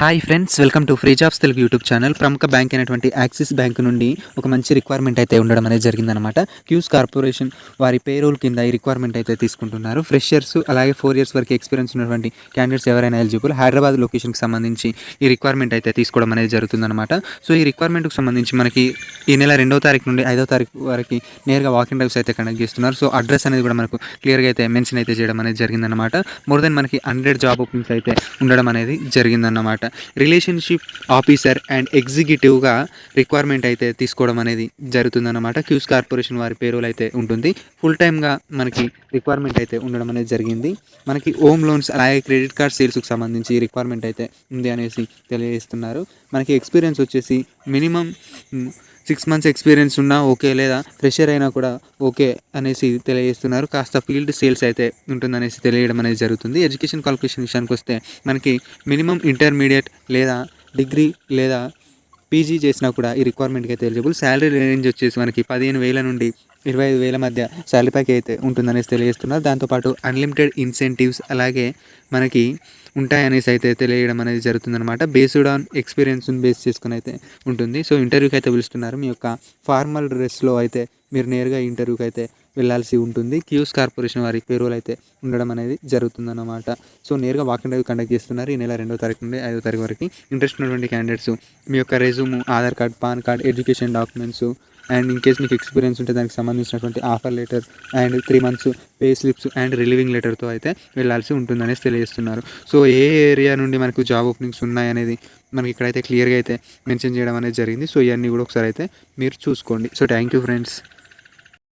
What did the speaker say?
Hi friends welcome to free jobs Telugu YouTube channel ప్రముఖ bank అయినటువంటి axis bank నుండి ఒక మంచి రిక్వైర్మెంట్ అయితే ఉండడం అనేది జరిగిందనమాట క్యూస్ కార్పొరేషన్ వారి పేరోల్ కింద ఈ రిక్వైర్మెంట్ అయితే తీసుకుంటున్నారు. ఫ్రెషర్స్ అలాగే ఫోర్ ఇయర్స్ వరకు ఎక్స్పీరియన్స్ ఉన్నటువంటి క్యాండిడేట్స్ ఎవరైనా ఎలిజిబుల్ హైదరాబాద్ లొకేషన్కి సంబంధించి ఈ రిక్వైర్మెంట్ అయితే తీసుకోవడం అనేది జరుగుతుందన్నమాట. సో ఈ రిక్వైర్మెంట్కి సంబంధించి మనకి ఈ నెల రెండో తారీఖు నుండి ఐదో తారీఖు వరకు నేరుగా వాకింగ్ డ్రైవ్స్ అయితే కండక్ట్ చేస్తున్నారు. సో అడ్రస్ అనేది కూడా మనకు క్లియర్గా అయితే మెన్షన్ అయితే చేయడం అనేది జరిగిందన్నమాట. మోర్ దెన్ మనకి హండ్రెడ్ జాబ్ ఓపెనింగ్స్ అయితే ఉండడం అనేది జరిగిందన్నమాట. రిలేషన్షిప్ ఆఫీసర్ అండ్ ఎగ్జిక్యూటివ్గా రిక్వైర్మెంట్ అయితే తీసుకోవడం అనేది జరుగుతుందన్నమాట. క్యూస్ కార్పొరేషన్ వారి పేరులో అయితే ఉంటుంది. ఫుల్ టైమ్గా మనకి రిక్వైర్మెంట్ అయితే ఉండడం అనేది జరిగింది. మనకి హోమ్ లోన్స్ అలాగే క్రెడిట్ కార్డ్ సేల్స్కి సంబంధించి రిక్వైర్మెంట్ అయితే ఉంది అనేసి తెలియజేస్తున్నారు. మనకి ఎక్స్పీరియన్స్ వచ్చేసి మినిమం సిక్స్ మంత్స్ ఎక్స్పీరియన్స్ ఉన్నా ఓకే లేదా ఫ్రెషర్ అయినా కూడా ఓకే అనేసి తెలియజేస్తున్నారు. కాస్త ఫీల్డ్ సేల్స్ అయితే ఉంటుందనేసి తెలియడం అనేది జరుగుతుంది. ఎడ్యుకేషన్ క్వాలిఫికేషన్ విషయానికి వస్తే మనకి మినిమం ఇంటర్మీడియట్ లేదా డిగ్రీ లేదా పీజీ చేసినా కూడా ఈ రిక్వైర్మెంట్కి అయితే ఎలిజిబుల్ శాలరీ రేంజ్ వచ్చేసి మనకి పదిహేను వేల నుండి ఇరవై ఐదు వేల మధ్య శాలరీ ప్యాక్ అయితే ఉంటుందనేసి తెలియజేస్తున్నారు. దాంతోపాటు అన్లిమిటెడ్ ఇన్సెంటివ్స్ అలాగే మనకి ఉంటాయనేసి అయితే తెలియడం అనేది జరుగుతుందనమాట బేస్డ్ ఆన్ ఎక్స్పీరియన్స్ బేస్ చేసుకుని అయితే ఉంటుంది. సో ఇంటర్వ్యూకి అయితే పిలుస్తున్నారు. మీ యొక్క ఫార్మల్ డ్రెస్లో అయితే మీరు నేరుగా ఇంటర్వ్యూకి అయితే వెళ్ళాల్సి ఉంటుంది. క్యూస్ కార్పొరేషన్ వారి పేరోల్ అయితే ఉండడం అనేది జరుగుతుందన్నమాట. సో నేరుగా వాక్ ఇంటర్వ్యూ కండక్ట్ చేస్తున్నారు. ఈ నెల రెండో తారీఖు నుండి ఐదో తారీఖు వరకు ఇంట్రెస్ట్ ఉన్నటువంటి క్యాండిడేట్స్ మీ యొక్క resume Aadhaar card PAN card education documents and in case మీకు ఎక్స్పీరియన్స్ ఉంటే దానికి సంబంధించినటువంటి offer letter and three months pay slips and relieving లెటర్తో అయితే వెళ్ళాల్సి ఉంటుందనేసి తెలియజేస్తున్నారు. సో ఏ ఏరియా నుండి మనకు జాబ్ ఓపెనింగ్స్ ఉన్నాయనేది మనకి ఇక్కడైతే క్లియర్గా అయితే మెన్షన్ చేయడం అనేది జరిగింది. సో ఇవన్నీ కూడా ఒకసారి అయితే మీరు చూసుకోండి. So thank you friends